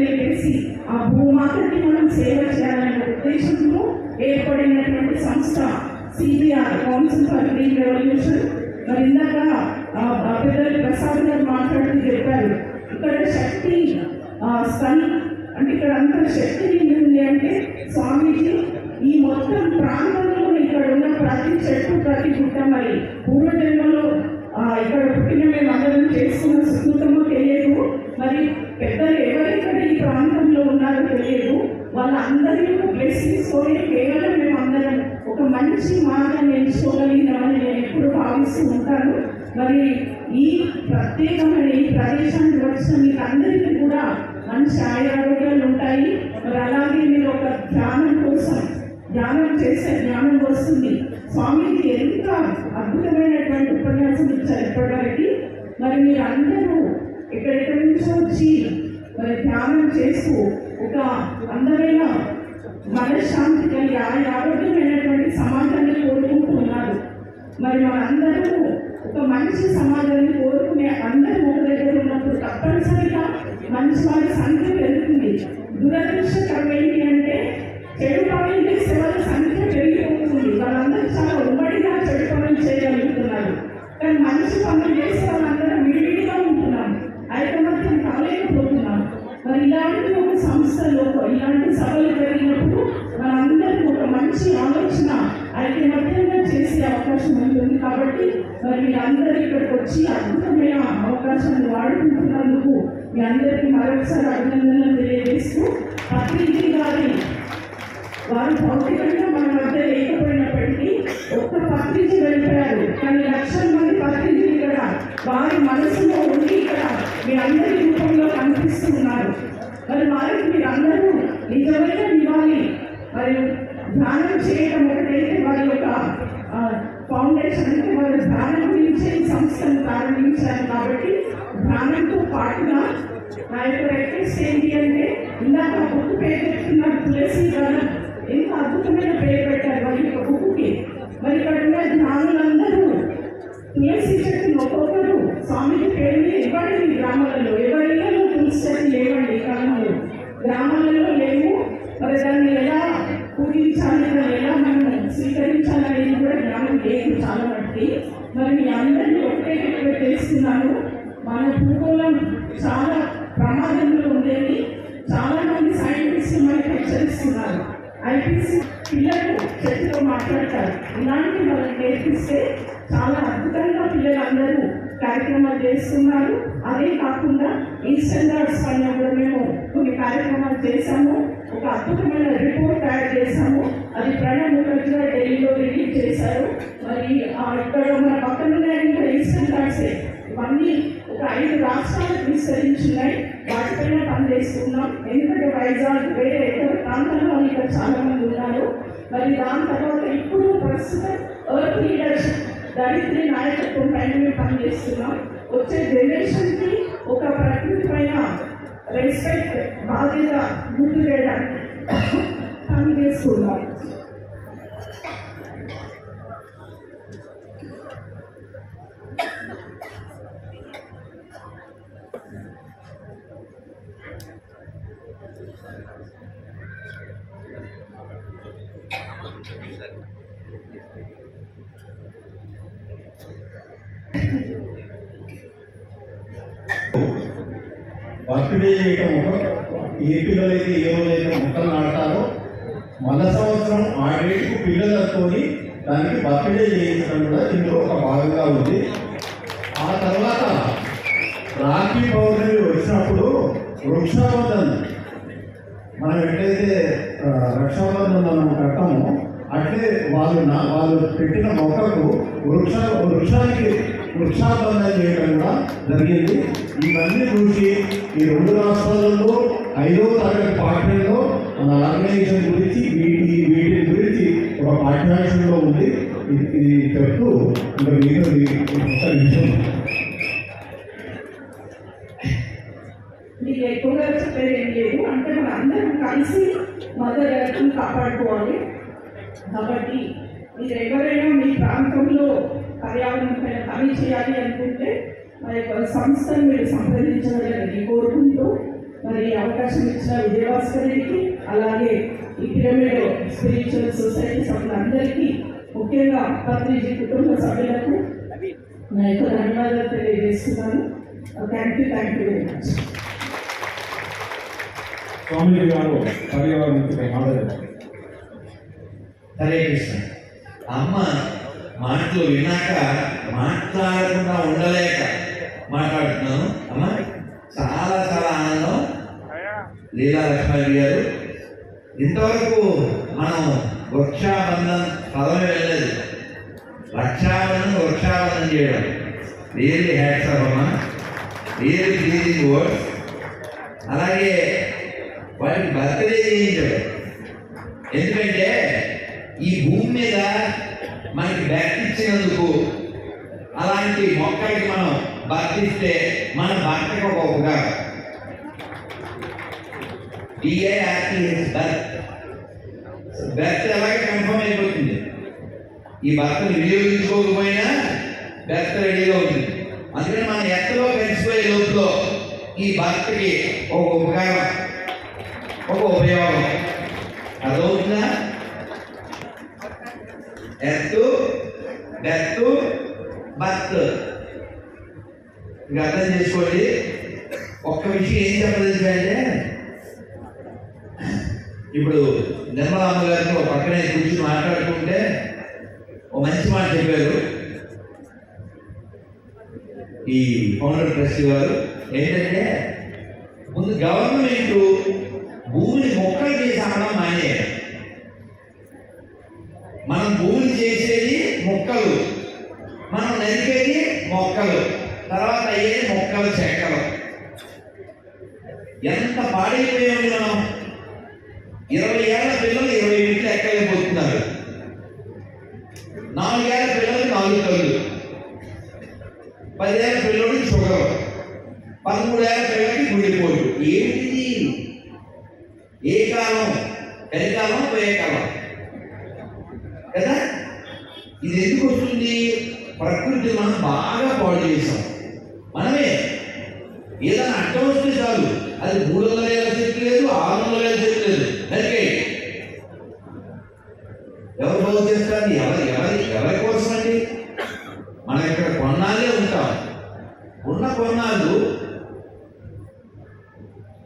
తెలియజేసి ఆ భూమాతకి మనం సేవ చేయాలనే ఉద్దేశంతో ఏర్పడినటువంటి సంస్థ CBR council for green revolution. మరి ఇందాక పెద్దలు ప్రసాద్ గారు మాట్లాడుతూ చెప్పారు ఇక్కడ శక్తి ఆ, స్థలి అంటే ఇక్కడ అంత శక్తి నిండి ఉంది అంటే స్వామీజీ ఈ మొత్తం ప్రాంతంలో ఇక్కడ ఉన్న ప్రతి చెట్టు ప్రతి గుట్ట మరి పూర్వజన్మలో ఇక్కడ పుట్టిన మేము అందరం చేసుకున్న సుకృతమో తెలియదు. మరి పెద్ద ప్రాంతంలో ఉన్నారో తెలియదు. వాళ్ళందరినీ బ్లెస్సింగ్స్ కేవలం మేము అందరం ఒక మంచి మార్గం నేర్చుకోగలిగినామని నేను ఎప్పుడు భావిస్తూ ఉంటాను. మరి ఈ ప్రత్యేకమైన ఈ ప్రదేశానికి వచ్చిన మీకు అందరికీ కూడా మంచి ఆరోగ్యాలు ఉంటాయి. మరి అలాగే మీరు ఒక ధ్యానం కోసం ధ్యానం చేసే జ్ఞానం వస్తుంది. స్వామికి ఎంత అద్భుతమైనటువంటి ఉపన్యాసం ఇచ్చారు ఇప్పటివరకు మరి మీరు అందరూ ఎక్కడెక్కడి నుంచో వచ్చి మరి ధ్యానం చేస్తూ ఒక అందమైన మనశ్శాంతి కలిగి ఆయన ఆరోగ్యమైనటువంటి సమాజాన్ని కోరుకుంటూ ఉన్నారు. మరి మనందరూ ఒక మంచి సమాజాన్ని కోరుకునే అందరూ ఒక దగ్గర ఉన్నప్పుడు తప్పనిసరిగా మంచి వాళ్ళ సంఖ్య పెరుగుతుంది. దురదృష్టకరం ఏంటి అంటే చెడు పనులు చేసే వాళ్ళ సంఖ్య పెరిగిపోతుంది. వాళ్ళందరూ చాలా ఉమ్మడిగా చెడు పనులు చేయగలుగుతున్నారు. కానీ మంచి పనులు చేసే వాళ్ళందరం మీరందరూ ఇక్కడికి వచ్చి అద్భుతమైన అవకాశాన్ని వాడుకుంటున్నందుకు మీ అందరికీ మరొకసారి అభినందనలు తెలియజేస్తూ పత్రిజీ గారి వారి భౌతిక పాటుగా నా యొక్క ఏంటి అంటే ఇందాక బుక్ పేరు పెట్టుకున్నాడు తులసి గారు. ఎంత అద్భుతమైన పేరు పెట్టారు మరి ఒక బుక్కి. మరి ఇక్కడ ఉన్న జ్ఞానులందరూ తులసి చెట్టుని ఒక్కొక్కరు. స్వామికి పేరుని ఇవ్వండి గ్రామాలలో. ఎవరిలో తులసి చెట్టు లేవండి ఈ కాలంలో. గ్రామాలలో లేవు. మరి దాన్ని ఎలా పూజించాలి దాన్ని ఎలా మనం స్వీకరించాలి అనేది కూడా జ్ఞానం లేదు చాలా మట్టి మరి మీ అందరినీ ఒకటే తెలుస్తున్నాను. మన భూగోళం చాలా ప్రమాదంలో ఉండేది. చాలా మంది సైంటిస్టులు మనకి హెచ్చరిస్తున్నారు. ఐపీసీ పిల్లలు చర్చలో మాట్లాడతారు. ఇలాంటి వాళ్ళకి నేర్పిస్తే చాలా అద్భుతంగా పిల్లలందరూ కార్యక్రమాలు చేస్తున్నారు. అదే కాకుండా ఈస్టర్ స్టాండర్డ్స్ పైన కూడా మేము కొన్ని కార్యక్రమాలు చేశాము. ఒక అద్భుతమైన రిపోర్ట్ తయారు చేశాము. అది ప్రణబ్ ముఖర్జీ గారు ఢిల్లీలో రిలీజ్ చేశారు. మరి ఇక్కడ మన పక్కన ఉన్నాయి ఇంకా ఇవన్నీ ఒక ఐదు రాష్ట్రాలకు విస్తరించున్నాయి వాటిపైన పనిచేస్తున్నాం ఎందుకంటే వైజాగ్ వేరే ఇతర ప్రాంతాల్లో ఇక్కడ చాలా మంది ఉన్నారు. మరి దాని తర్వాత ఇప్పుడు ప్రస్తుతం ఎర్త్ లీడర్షిప్ దరిద్ర నాయకత్వం పైన మేము పనిచేస్తున్నాం వచ్చే జనరేషన్కి ఒక ప్రకృతి పైన రెస్పెక్ట్ బాధ్యత ముందు వేయడానికి పనిచేస్తున్నాం బర్త్డే చేయటం ఏ పిల్లలైతే ఏమైతే మొక్కలు నాటారో మన సంవత్సరం ఆ డేట్కు పిల్లలతోని దానికి బర్త్డే చేయించడం కూడా ఇందులో ఒక భాగంగా ఉంది. ఆ తర్వాత రాఖీ పౌర్ణమి వచ్చినప్పుడు వృక్షాబంధన్ మనం ఎట్లయితే ఆ, రక్షాబంధన్ మనం కట్టామో అట్లే వాళ్ళు నా వాళ్ళు పెట్టిన మొక్కకు వృక్ష వృక్షానికి వృక్షాబంధం చేయడం కూడా జరిగింది. ఇవన్నీ చూసి ఈ రెండు రాష్ట్రాలలో ఐదో తరగతి పాఠ్యంలో మన ఆర్గనైజేషన్ గురించి వీటి వీటి గురించి ఒక పాఠ్యాంశంలో ఉంది. ఇది చెప్తూ ఇంకా మిగతాది విషయం. మీకు ఎక్కువగా చెప్పేది ఏం లేదు. అంటే మన అందరం కలిసి మదర్ ఎర్త్ని కాపాడుకోవాలి. కాబట్టి మీరు ఎవరైనా మీ ప్రాంతంలో పర్యావరణం పైన పని చేయాలి అనుకుంటే మా యొక్క సంస్థను మీరు సంప్రదించగలరని కోరుకుంటూ మరి ఈ అవకాశం ఇచ్చిన విజయభాస్కర్ రెడ్డికి అలాగే ఈ పిరమిడ్ స్పిరిచువల్ సొసైటీ సభ్యులందరికీ ముఖ్యంగా పత్రిజీ కుటుంబ సభ్యులకు నా యొక్క ధన్యవాదాలు తెలియజేస్తున్నాను. Thank you thank you very much స్వామి గారు మాట్లాడారు హరే కృష్ణ. అమ్మ మాటలు వినాక మాట్లాడకుండా ఉండలేక మాట్లాడుతున్నాను. అమ్మ చాలా చాలా ఆనందం. లీలా లక్ష్మణి గారు ఇంతవరకు మనం వృక్షాబంధం పదవి వెళ్ళలేదు. రక్షాబంధం వృక్షాబంధం చేయడం. రియల్లీ హ్యాట్స్ ఆఫ్ అమ్మ. రియల్లీ ప్లీజింగ్ వర్డ్స్ అలాగే వాటికి బర్త్డే చేయించాడు ఎందుకంటే ఈ భూమి మీద మనకి బ్యాక్టిచ్చినందుకు అలాంటి మొక్కకి మనం భర్తిస్తే మన భర్తకు ఒక ఉపకారం. డిఐఆర్టీఎస్ బర్త్ బెర్త్ ఎలాగే కన్ఫర్మ్ అయిపోతుంది? ఈ భర్తను వినియోగించుకోకపోయినా బెర్త్ రెడీగా ఉంది అందుకని మన ఎక్కడో కలిసిపోయే లోపల ఈ భర్తకి ఒక ఉపకారం ఒక ఉపయోగం. అదవుతుందా ఎత్తు డెత్ బర్త్ ఇంకా అర్థం చేసుకోండి ఒక్క విషయం ఏం చెప్పదలిచారంటే ఇప్పుడు నిర్మలామ్మ గారితో ఒక పక్కనే కూర్చొని మాట్లాడుకుంటే ఓ మంచి మాట చెప్పారు ఈ ఫౌండర్ ట్రస్టీ వారు ఏంటంటే ముందు గవర్నమెంట్ భూమిని మొక్కలు చేసి అమ్మడం మానేయాలి మనం భూమి చేసేది మొక్కలు. మనం నరికేది మొక్కలు. తర్వాత అయ్యేది మొక్కలు చెక్కలు ఎంత పాడైపోయాము మనం? ఇరవై ఏళ్ళ పిల్లలు ఇరవై ఇంట్లో ఎక్కలేకపోతున్నారు. నాలుగేళ్ళ పిల్లలు నాలుగు కళ్ళు పదేళ్ళ పిల్లడికి షుగర్. పదమూడేళ్ళ పిల్లలకి గుండెపోటు ఏమిటి ఏ కాలం? కలికాలం పోయే కాలం? కదా? ఇది ఎందుకు వస్తుంది? ప్రకృతి మనం బాగా పాడు చేసాం మనమే. ఏదైనా అడ్డం వస్తే చాలు. అది మూడు వందల ఏళ్ళ చెట్టు లేదు ఆరు వందల ఏళ్ళ చెట్టు లేదు. నరికే ఎవరు బాగు చేస్తారు? ఎవరి ఎవరి ఎవరి కోసం అండి? మనం ఇక్కడ కొన్నాళ్ళే ఉంటాం. ఉన్న కొన్నాళ్ళు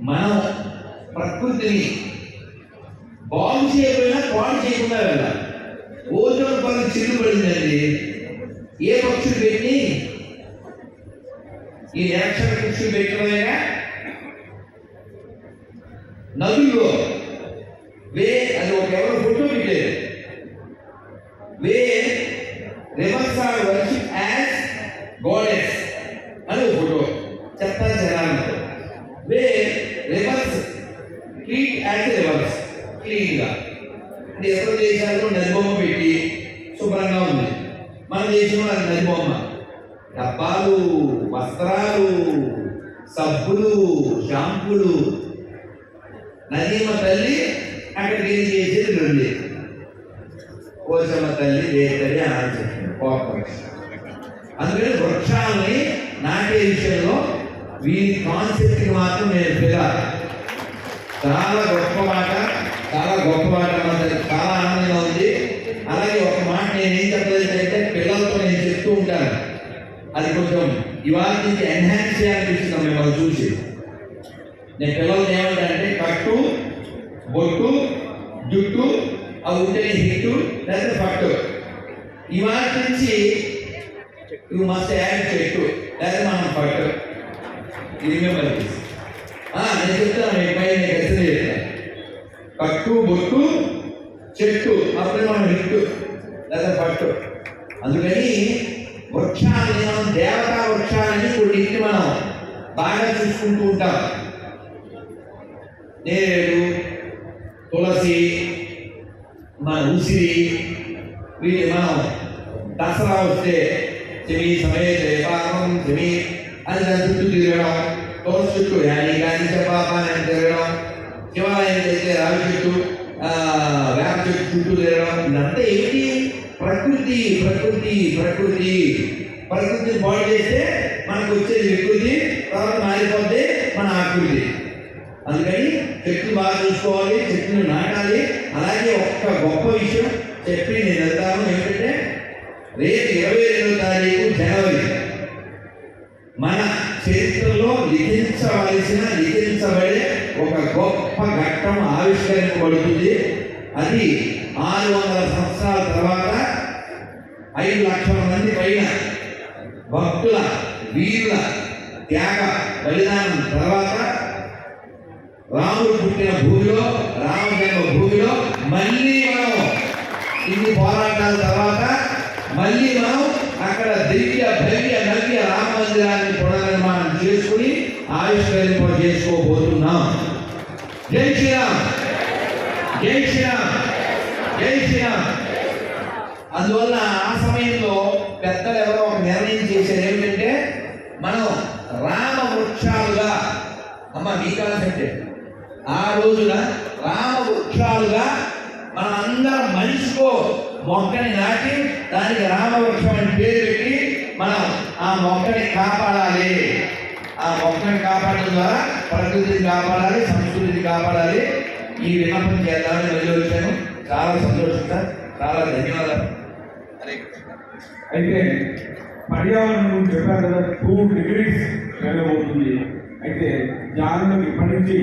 మనం ప్రకృతిని బాగు చేయకపోయినా పాడు చేయకుండా వెళ్ళాలి. ఓజోన్ పని చిల్లు పడిందండి ఏ పక్షులు పెట్టి ఈ నిరక్షర పక్షులు పెట్టడమేగా నదుల్లో వే అది ఒక ఎవరు ఫోటో పెట్టారు we rivers are worship as goddess అని ఒక ఫోటో చెప్తాను జనాలతో we rivers treat as rivers క్లీన్గా అంటే ఇతర దేశాల్లో నదిబొమ్మ పెట్టి శుభ్రంగా ఉంది. మన దేశంలో అది నదిబొమ్మ డబ్బాలు వస్త్రాలు సబ్బులు షాంపులు. నదీమ తల్లి అక్కడికి ఏం చేసేది రెండు. కోసమ్మ తల్లి వేతడి అని చెప్పింది. కోపం అందుకని వృక్షాలని నాటే విషయంలో వీరి కాన్సెప్ట్కి మాత్రం నేను పిల్ల చాలా గొప్ప మాట చాలా గొప్ప మాట చాలా ఆనందంగా ఉంది. అలాగే ఒక మాట నేను ఏం చెప్పలేదంటే పిల్లలతో నేను చెప్తూ ఉంటాను. అది కొంచెం ఇవాళ నుంచి ఎన్హాన్స్ చేయాలనిపిస్తున్నాం మిమ్మల్ని చూసి. నేను పిల్లలు ఏమంటానంటే కట్టు బొట్టు జుట్టు అవి ఉంటే హిట్టు లేదా పట్టు. ఇవాళ నుంచి ఇవి మస్ట్ యాడ్ చెట్టు లేదా మనం పట్టు. ఇది మేము నేను చెప్తాను మీ పైన నేను కట్టు బొట్టు చెట్టు అప్పుడే మనం హిట్టు లేదా పట్టు. అందుకని వృక్షాలని మనం దేవతా వృక్షాలని కొన్నింటిని మనం బాగా చూసుకుంటూ ఉంటాం. నేరేడు తులసి మన ఉసిరి వీటి మనం దసరా వస్తే చెమి సమేత పాపం చెమి అని దాని చుట్టూ తిరగడం తులసి చుట్టూ యాని కానీ చెప్పాపాని తిరగడం శివాలయం అయితే రావి చుట్టూ అని చెప్పుకుంటూ చెట్టు చుట్టూ ఇదంతా ఏంటి? ప్రకృతి ప్రకృతి ప్రకృతి. ప్రకృతి పాడు చేస్తే మనకు వచ్చేది వికృతి తర్వాత మారిపోతే మన ఆకృతి. అందుకని చెట్లు బాగా చూసుకోవాలి చెట్లు నాటాలి. అలాగే ఒక్క గొప్ప విషయం చెప్పి నేను వెళ్తాను. ఏమిటంటే రేపు ఇరవై రెండో తారీఖు జనవరి. మన చరిత్రలో లిఖించవలసిన లిఖించబడే ఒక గొప్ప ఘట్టం ఆవిష్కరించబడుతుంది. అది ఆరు వందల సంవత్సరాల తర్వాత ఐదు లక్షల మంది పైన భక్తుల వీరుల త్యాగ బలిదానం తర్వాత రాముడు పుట్టిన భూమిలో రామజన్మ భూమిలో మళ్ళీ మనం ఇన్ని పోరాటాల తర్వాత మళ్ళీ మనం అక్కడ దివ్య భవ్య నవ్య రామ మందిరాన్ని పునర్నిర్మాణం చేసుకుని ఆవిష్కరింప చేసుకోబోతున్నాం. జై శ్రీరామ్! జై శ్రీరామ్ జై శ్రీరామ్ అందువల్ల ఆ సమయంలో పెద్దలు ఎవరో ఒక నిర్ణయం చేశారు ఏమిటంటే మనం రామ వృక్షాలుగా అమ్మ మీ కాన్సెప్టే ఆ రోజున రామ వృక్షాలుగా మనం అందరం మనిషికో మొక్కని నాటి దానికి రామవృక్షం అని పేరు పెట్టి మనం ఆ మొక్కని కాపాడాలి. ఆ మొక్కని కాపాడడం ద్వారా ప్రకృతిని కాపాడాలి సంస్కృతిని కాపాడాలి. ఈ విన్నపం చేద్దామని వెళ్ళి వచ్చాను. చాలా సంతోషం సార్. చాలా ధన్యవాదాలు. అయితే పర్యావరణం గురించి చెప్పారు కదా టూ డిగ్రీస్ వెళ్ళబోతుంది. అయితే జాగ్రత్తలు ఇప్పటి నుంచి